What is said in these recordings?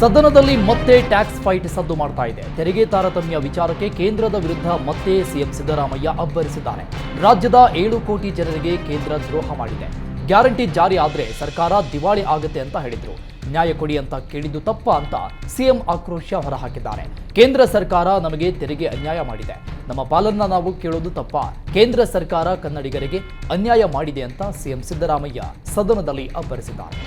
ಸದನದಲ್ಲಿ ಮತ್ತೆ tax fight ಸದ್ದು ಮಾಡ್ತಾ ಇದೆ. ತೆರಿಗೆ ತಾರತಮ್ಯ ವಿಚಾರಕ್ಕೆ ಕೇಂದ್ರದ ವಿರುದ್ಧ ಮತ್ತೆ ಸಿಎಂ ಸಿದ್ದರಾಮಯ್ಯ ಅಬ್ಬರಿಸಿದ್ದಾರೆ. ರಾಜ್ಯದ ಏಳು ಕೋಟಿ ಜನರಿಗೆ ಕೇಂದ್ರ ದ್ರೋಹ ಮಾಡಿದೆ. ಗ್ಯಾರಂಟಿ ಜಾರಿ ಆದ್ರೆ ಸರ್ಕಾರ ದಿವಾಳಿ ಆಗುತ್ತೆ ಅಂತ ಹೇಳಿದ್ರು. ನ್ಯಾಯ ಕೊಡಿ ಅಂತ ಕೇಳಿದ್ದು ತಪ್ಪ ಅಂತ ಸಿಎಂ ಆಕ್ರೋಶ ಹೊರಹಾಕಿದ್ದಾರೆ. ಕೇಂದ್ರ ಸರ್ಕಾರ ನಮಗೆ ತೆರಿಗೆ ಅನ್ಯಾಯ ಮಾಡಿದೆ. ನಮ್ಮ ಪಾಲನ್ನ ನಾವು ಕೇಳೋದು ತಪ್ಪ. ಕೇಂದ್ರ ಸರ್ಕಾರ ಕನ್ನಡಿಗರಿಗೆ ಅನ್ಯಾಯ ಮಾಡಿದೆ ಅಂತ ಸಿಎಂ ಸಿದ್ದರಾಮಯ್ಯ ಸದನದಲ್ಲಿ ಅಬ್ಬರಿಸಿದ್ದಾರೆ.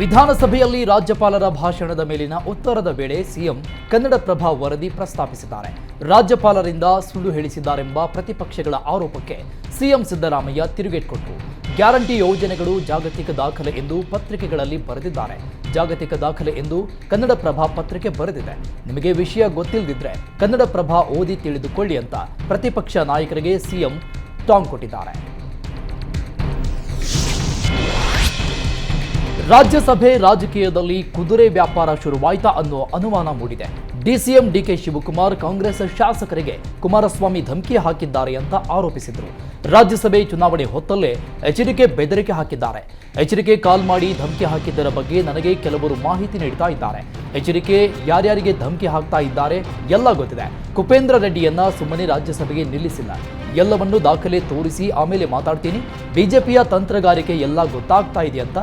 ವಿಧಾನಸಭೆಯಲ್ಲಿ ರಾಜ್ಯಪಾಲರ ಭಾಷಣದ ಮೇಲಿನ ಉತ್ತರದ ವೇಳೆ ಸಿಎಂ ಕನ್ನಡಪ್ರಭ ವರದಿ ಪ್ರಸ್ತಾಪಿಸಿದ್ದಾರೆ. ರಾಜ್ಯಪಾಲರಿಂದ ಸುಳ್ಳು ಹೇಳಿಸಿದ್ದಾರೆಂಬ ಪ್ರತಿಪಕ್ಷಗಳ ಆರೋಪಕ್ಕೆ ಸಿಎಂ ಸಿದ್ದರಾಮಯ್ಯ ತಿರುಗೇಟ್ಕೊಟ್ಟು ಗ್ಯಾರಂಟಿ ಯೋಜನೆಗಳು ಜಾಗತಿಕ ದಾಖಲೆ ಎಂದು ಪತ್ರಿಕೆಗಳಲ್ಲಿ ಬರೆದಿದ್ದಾರೆ. ಜಾಗತಿಕ ದಾಖಲೆ ಎಂದು ಕನ್ನಡಪ್ರಭ ಪತ್ರಿಕೆ ಬರೆದಿದೆ. ನಿಮಗೆ ವಿಷಯ ಗೊತ್ತಿಲ್ಲದಿದ್ರೆ ಕನ್ನಡಪ್ರಭ ಓದಿ ತಿಳಿದುಕೊಳ್ಳಿ ಅಂತ ಪ್ರತಿಪಕ್ಷ ನಾಯಕರಿಗೆ ಸಿಎಂ ಟಾಂಗ್ ಕೊಟ್ಟಿದ್ದಾರೆ. ರಾಜ್ಯಸಭೆ ರಾಜಕೀಯದಲ್ಲಿ ಕುದುರೆ ವ್ಯಾಪಾರ ಶುರುವಾಯ್ತಾ ಅನ್ನೋ ಅನುಮಾನ ಮೂಡಿದೆ. ಡಿಸಿಎಂ ಡಿಕೆ ಶಿವಕುಮಾರ್ ಕಾಂಗ್ರೆಸ್ ಶಾಸಕರಿಗೆ ಕುಮಾರಸ್ವಾಮಿ ಧಮಕಿ ಹಾಕಿದ್ದಾರೆ ಅಂತ ಆರೋಪಿಸಿದರು. ರಾಜ್ಯಸಭೆ ಚುನಾವಣೆ ಹೊತ್ತಲ್ಲೇ ಎಚ್ಚರಿಕೆ ಬೆದರಿಕೆ ಹಾಕಿದ್ದಾರೆ. ಎಚ್ಚರಿಕೆ ಕಾಲ್ ಮಾಡಿ ಧಮಕಿ ಹಾಕಿದ್ದರ ಬಗ್ಗೆ ನನಗೆ ಕೆಲವರು ಮಾಹಿತಿ ನೀಡ್ತಾ ಇದ್ದಾರೆ. ಎಚ್ಚರಿಕೆ ಯಾರ್ಯಾರಿಗೆ ಧಮಕಿ ಹಾಕ್ತಾ ಇದ್ದಾರೆ ಎಲ್ಲ ಗೊತ್ತಿದೆ. ಕುಪೇಂದ್ರ ರೆಡ್ಡಿಯನ್ನ ಸುಮ್ಮನೆ ರಾಜ್ಯಸಭೆಗೆ ನಿಲ್ಲಿಸಿಲ್ಲ. ಎಲ್ಲವನ್ನೂ ದಾಖಲೆ ತೋರಿಸಿ ಆಮೇಲೆ ಮಾತಾಡ್ತೀನಿ. ಬಿಜೆಪಿಯ ತಂತ್ರಗಾರಿಕೆ ಎಲ್ಲ ಗೊತ್ತಾಗ್ತಾ ಇದೆ ಅಂತ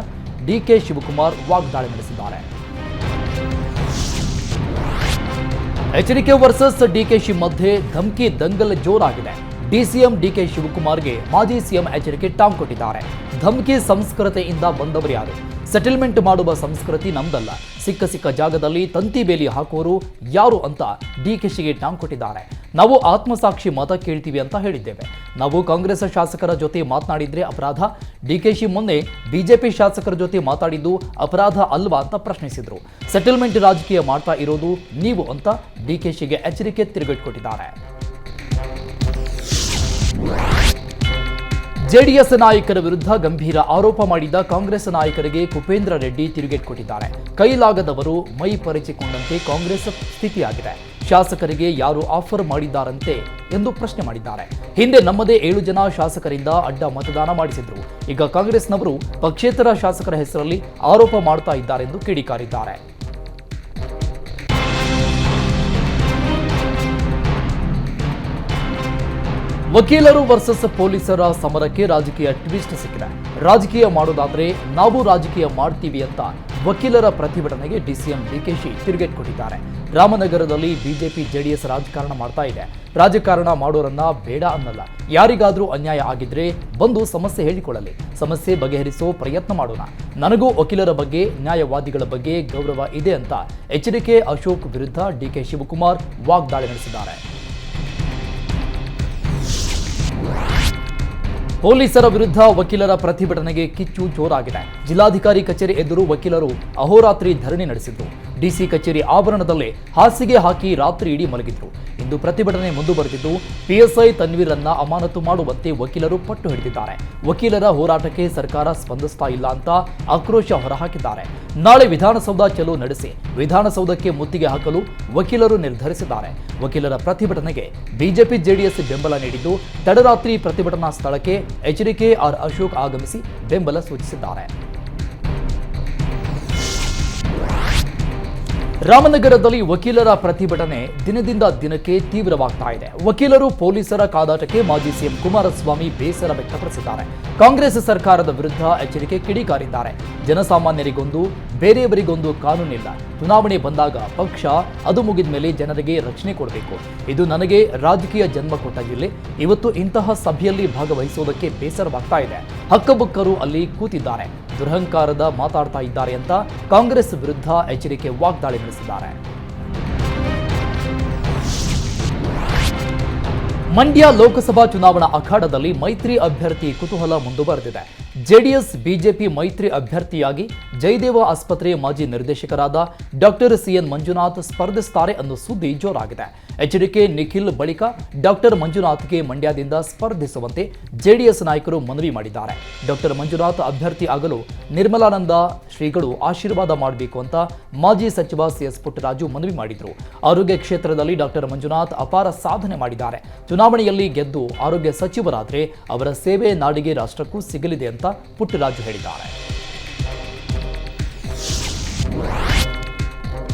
ಡಿಕೆ ಶಿವಕುಮಾರ್ ವಾಗ್ದಾಳಿ ನಡೆಸಿದ್ದಾರೆ. ಎಚ್ಚರಿಕೆ ವರ್ಸಸ್ ಡಿಕೆಶಿ ಮಧ್ಯೆ ಧಮ್ಕಿ ದಂಗಲ್ ಜೋರಾಗಿದೆ. ಡಿಸಿಎಂ ಡಿಕೆ ಶಿವಕುಮಾರ್ಗೆ ಮಾಜಿ ಸಿಎಂ ಎಚ್ಚರಿಕೆ ಟಾಂಗ್ ಕೊಟ್ಟಿದ್ದಾರೆ. ಧಮ್ಕಿ ಸಂಸ್ಕೃತಿಯಿಂದ ಬಂದವರು ಯಾರು ಸೆಟಲ್ಮೆಂಟ್ ಮಾಡುವ ಸಂಸ್ಕೃತಿ ನಮ್ದಲ್ಲ. ಸಿಕ್ಕ ಸಿಕ್ಕ ಜಾಗದಲ್ಲಿ ತಂತಿ ಬೇಲಿ ಹಾಕೋರು ಯಾರು ಅಂತ ಡಿ ಕೆ ಶಿಗೆ ಟಾಂಗ್ ಕೊಟ್ಟಿದ್ದಾರೆ. ನಾವು ಆತ್ಮಸಾಕ್ಷಿ ಮತ ಕೇಳ್ತೀವಿ ಅಂತ ಹೇಳಿದ್ದೇವೆ. ನಾವು ಕಾಂಗ್ರೆಸ್ ಶಾಸಕರ ಜೊತೆ ಮಾತನಾಡಿದ್ರೆ ಅಪರಾಧ. ಡಿ ಕೆ ಶಿ ಮೊನ್ನೆ ಬಿಜೆಪಿ ಶಾಸಕರ ಜೊತೆ ಮಾತಾಡಿದ್ದು ಅಪರಾಧ ಅಲ್ವಾ ಅಂತ ಪ್ರಶ್ನಿಸಿದ್ರು. ಸೆಟಲ್ಮೆಂಟ್ ರಾಜಕೀಯ ಮಾಡ್ತಾ ಇರೋದು ನೀವು ಅಂತ ಡಿ ಕೆ ಶಿಗೆ ಎಚ್ಚರಿಕೆ ತಿರುಗಿಟ್ಕೊಟ್ಟಿದ್ದಾರೆ ಜೆಡಿಎಸ್ ನಾಯಕರ ವಿರುದ್ಧ ಗಂಭೀರ ಆರೋಪ ಮಾಡಿದ ಕಾಂಗ್ರೆಸ್ ನಾಯಕರಿಗೆ ಕುಪೇಂದ್ರ ರೆಡ್ಡಿ ತಿರುಗೇಟ್ಕೊಟ್ಟಿದ್ದಾರೆ ಕೈಲಾಗದವರು ಮೈ ಪರಿಚಿಕೊಂಡಂತೆ ಕಾಂಗ್ರೆಸ್ ಸ್ಥಿತಿಯಾಗಿದೆ. ಶಾಸಕರಿಗೆ ಯಾರು ಆಫರ್ ಮಾಡಿದ್ದಾರಂತೆ ಎಂದು ಪ್ರಶ್ನೆ ಮಾಡಿದ್ದಾರೆ. ಹಿಂದೆ ನಮ್ಮದೇ ಏಳು ಜನ ಶಾಸಕರಿಂದ ಅಡ್ಡ ಮತದಾನ ಮಾಡಿಸಿದ್ರು. ಈಗ ಕಾಂಗ್ರೆಸ್ನವರು ಪಕ್ಷೇತರ ಶಾಸಕರ ಹೆಸರಲ್ಲಿ ಆರೋಪ ಮಾಡ್ತಾ ಇದ್ದಾರೆಂದು ಕಿಡಿಕಾರಿದ್ದಾರೆ. ವಕೀಲರು ವರ್ಸಸ್ ಪೊಲೀಸರ ಸಮರಕ್ಕೆ ರಾಜಕೀಯ ಟ್ವಿಸ್ಟ್ ಸಿಕ್ಕಿದೆ. ರಾಜಕೀಯ ಮಾಡೋದಾದ್ರೆ ನಾವು ರಾಜಕೀಯ ಮಾಡ್ತೀವಿ ಅಂತ ವಕೀಲರ ಪ್ರತಿಭಟನೆಗೆ ಡಿಸಿಎಂ ಡಿಕೆಶಿ ತಿರುಗೇಟ್ ಕೊಟ್ಟಿದ್ದಾರೆ. ರಾಮನಗರದಲ್ಲಿ ಬಿಜೆಪಿ ಜೆಡಿಎಸ್ ರಾಜಕಾರಣ ಮಾಡ್ತಾ ಇದೆ. ರಾಜಕಾರಣ ಮಾಡೋರನ್ನ ಬೇಡ ಅನ್ನಲ್ಲ. ಯಾರಿಗಾದ್ರೂ ಅನ್ಯಾಯ ಆಗಿದ್ರೆ ಬಂದು ಸಮಸ್ಯೆ ಹೇಳಿಕೊಳ್ಳಲಿ. ಸಮಸ್ಯೆ ಬಗೆಹರಿಸೋ ಪ್ರಯತ್ನ ಮಾಡೋಣ. ನನಗೂ ವಕೀಲರ ಬಗ್ಗೆ, ನ್ಯಾಯವಾದಿಗಳ ಬಗ್ಗೆ ಗೌರವ ಇದೆ ಅಂತ ಎಚ್ಡಿಕೆ ಅಶೋಕ್ ವಿರುದ್ಧ ಡಿಕೆ ಶಿವಕುಮಾರ್ ವಾಗ್ದಾಳಿ ನಡೆಸಿದ್ದಾರೆ. ಪೊಲೀಸರ ವಿರುದ್ಧ ವಕೀಲರ ಪ್ರತಿಭಟನೆಗೆ ಕಿಚ್ಚು ಜೋರಾಗಿದೆ. ಜಿಲ್ಲಾಧಿಕಾರಿ ಕಚೇರಿ ಎದುರು ವಕೀಲರು ಅಹೋರಾತ್ರಿ ಧರಣಿ ನಡೆಸಿದ್ದು ಡಿಸಿ ಕಚೇರಿ ಆವರಣದಲ್ಲಿ ಹಾಸಿಗೆ ಹಾಕಿ ರಾತ್ರಿ ಇಡೀ ಮಲಗಿದ್ರು. ಇಂದು ಪ್ರತಿಭಟನೆ ಮುಂದುವರೆದಿದ್ದು, ಪಿಎಸ್ಐ ತನ್ವೀರನ್ನ ಅಮಾನತು ಮಾಡುವಂತೆ ವಕೀಲರು ಪಟ್ಟು ಹಿಡಿದಿದ್ದಾರೆ. ವಕೀಲರ ಹೋರಾಟಕ್ಕೆ ಸರ್ಕಾರ ಸ್ಪಂದಿಸ್ತಾ ಇಲ್ಲ ಅಂತ ಆಕ್ರೋಶ ಹೊರಹಾಕಿದ್ದಾರೆ. ನಾಳೆ ವಿಧಾನಸೌಧ ಚಲೋ ನಡೆಸಿ, ವಿಧಾನಸೌಧಕ್ಕೆ ಮುತ್ತಿಗೆ ಹಾಕಲು ವಕೀಲರು ನಿರ್ಧರಿಸಿದ್ದಾರೆ. ವಕೀಲರ ಪ್ರತಿಭಟನೆಗೆ ಬಿಜೆಪಿ ಜೆಡಿಎಸ್ ಬೆಂಬಲ ನೀಡಿದ್ದು, ತಡರಾತ್ರಿ ಪ್ರತಿಭಟನಾ ಸ್ಥಳಕ್ಕೆ ಎಚ್ಡಿಕೆ ಆರ್ ಅಶೋಕ್ ಆಗಮಿಸಿ ಬೆಂಬಲ ಸೂಚಿಸಿದ್ದಾರೆ. ರಾಮನಗರದಲ್ಲಿ ವಕೀಲರ ಪ್ರತಿಭಟನೆ ದಿನದಿಂದ ದಿನಕ್ಕೆ ತೀವ್ರವಾಗ್ತಾ ಇದೆ. ವಕೀಲರು ಪೊಲೀಸರ ಕಾದಾಟಕ್ಕೆ ಮಾಜಿ ಸಿಎಂ ಕುಮಾರಸ್ವಾಮಿ ಬೇಸರ ವ್ಯಕ್ತಪಡಿಸಿದ್ದಾರೆ. ಕಾಂಗ್ರೆಸ್ ಸರ್ಕಾರದ ವಿರುದ್ಧ ಎಚ್ಚರಿಕೆ ಕಿಡಿಕಾರಿದ್ದಾರೆ. ಜನಸಾಮಾನ್ಯರಿಗೊಂದು ಬೇರೆಯವರಿಗೊಂದು ಕಾನೂನಿಲ್ಲ. ಚುನಾವಣೆ ಬಂದಾಗ ಪಕ್ಷ ಅದು ಮುಗಿದ ಮೇಲೆ ಜನರಿಗೆ ರಕ್ಷಣೆ ಕೊಡಬೇಕು. ಇದು ನನಗೆ ರಾಜಕೀಯ ಜನ್ಮ ಕೊಟ್ಟ ಜಿಲ್ಲೆ. ಇವತ್ತು ಇಂತಹ ಸಭೆಯಲ್ಲಿ ಭಾಗವಹಿಸುವುದಕ್ಕೆ ಬೇಸರವಾಗ್ತಾ ಇದೆ. ಹಕ್ಕಬುಕ್ಕರು ಅಲ್ಲಿ ಕೂತಿದ್ದಾರೆ. ದುರಹಂಕಾರದ ಮಾತಾಡ್ತಾ ಇದ್ದಾರೆ ಅಂತ ಕಾಂಗ್ರೆಸ್ ವಿರುದ್ಧ ಎಚ್ಚರಿಕೆ ವಾಗ್ದಾಳಿ ನಡೆಸಿದ್ದಾರೆ. ಮಂಡ್ಯ ಲೋಕಸಭಾ ಚುನಾವಣಾ ಅಖಾಡದಲ್ಲಿ ಮೈತ್ರಿ ಅಭ್ಯರ್ಥಿ ಕುತೂಹಲ ಮುಂದುವರೆದಿದೆ. ಜೆಡಿಎಸ್, ಬಿಜೆಪಿ ಮೈತ್ರಿ ಅಭ್ಯರ್ಥಿಯಾಗಿ ಜಯದೇವ ಆಸ್ಪತ್ರೆಯ ಮಾಜಿ ನಿರ್ದೇಶಕರಾದ ಡಾಕ್ಟರ್ ಸಿಎನ್ ಮಂಜುನಾಥ್ ಸ್ಪರ್ಧಿಸುತ್ತಾರೆ ಅನ್ನೋ ಸುದ್ದಿ ಜೋರಾಗಿದೆ. ಎಚ್ಡಿಕೆ ನಿಖಿಲ್ ಬಳಿಕ ಡಾಕ್ಟರ್ ಮಂಜುನಾಥ್ಗೆ ಮಂಡ್ಯದಿಂದ ಸ್ಪರ್ಧಿಸುವಂತೆ ಜೆಡಿಎಸ್ ನಾಯಕರು ಮನವಿ ಮಾಡಿದ್ದಾರೆ. ಡಾಕ್ಟರ್ ಮಂಜುನಾಥ್ ಅಭ್ಯರ್ಥಿ ಆಗಲು ನಿರ್ಮಲಾನಂದ ಶ್ರೀಗಳು ಆಶೀರ್ವಾದ ಮಾಡಬೇಕು ಅಂತ ಮಾಜಿ ಸಚಿವ ಸಿಎಸ್ ಪುಟ್ಟರಾಜು ಮನವಿ ಮಾಡಿದರು. ಆರೋಗ್ಯ ಕ್ಷೇತ್ರದಲ್ಲಿ ಡಾಕ್ಟರ್ ಮಂಜುನಾಥ್ ಅಪಾರ ಸಾಧನೆ ಮಾಡಿದ್ದಾರೆ. ಚುನಾವಣೆಯಲ್ಲಿ ಗೆದ್ದು ಆರೋಗ್ಯ ಸಚಿವರಾದರೆ ಅವರ ಸೇವೆ ನಾಡಿಗೆ ರಾಷ್ಟ್ರಕ್ಕೂ ಸಿಗಲಿದೆ ಅಂತ ಪುಟ್ಟರಾಜು ಹೇಳಿದ್ದಾರೆ.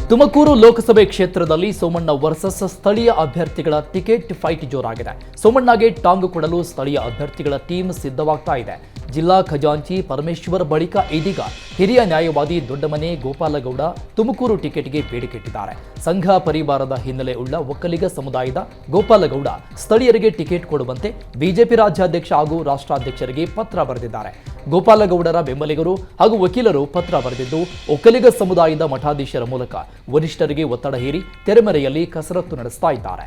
ತುಮಕೂರು ಲೋಕಸಭೆ ಕ್ಷೇತ್ರದಲ್ಲಿ ಸೋಮಣ್ಣ ವರ್ಸಸ್ ಸ್ಥಳೀಯ ಅಭ್ಯರ್ಥಿಗಳ ಟಿಕೆಟ್ ಫೈಟ್ ಜೋರಾಗಿದೆ. ಸೋಮಣ್ಣಗೆ ಟಾಂಗ್ ಕೊಡಲು ಸ್ಥಳೀಯ ಅಭ್ಯರ್ಥಿಗಳ ಟೀಮ್ ಸಿದ್ಧವಾಗ್ತಾ ಇದೆ. ಜಿಲ್ಲಾ ಖಜಾಂಚಿ ಪರಮೇಶ್ವರ್ ಬಳಿಕ ಇದೀಗ ಹಿರಿಯ ನ್ಯಾಯವಾದಿ ದೊಡ್ಡಮನೆ ಗೋಪಾಲಗೌಡ ತುಮಕೂರು ಟಿಕೆಟ್ಗೆ ಬೇಡಿಕೆಟ್ಟಿದ್ದಾರೆ ಸಂಘ ಪರಿವಾರದ ಹಿನ್ನೆಲೆ ಉಳ್ಳ ಒಕ್ಕಲಿಗ ಸಮುದಾಯದ ಗೋಪಾಲಗೌಡ ಸ್ಥಳೀಯರಿಗೆ ಟಿಕೆಟ್ ಕೊಡುವಂತೆ ಬಿಜೆಪಿ ರಾಜ್ಯಾಧ್ಯಕ್ಷ ಹಾಗೂ ರಾಷ್ಟ್ರಾಧ್ಯಕ್ಷರಿಗೆ ಪತ್ರ ಬರೆದಿದ್ದಾರೆ. ಗೋಪಾಲಗೌಡರ ಬೆಂಬಲಿಗರು ಹಾಗೂ ವಕೀಲರು ಪತ್ರ ಬರೆದಿದ್ದು, ಒಕ್ಕಲಿಗ ಸಮುದಾಯದ ಮಠಾಧೀಶರ ಮೂಲಕ ವರಿಷ್ಠರಿಗೆ ಒತ್ತಡ ಹೇರಿ ತೆರೆಮರೆಯಲ್ಲಿ ಕಸರತ್ತು ನಡೆಸ್ತಾ ಇದ್ದಾರೆ.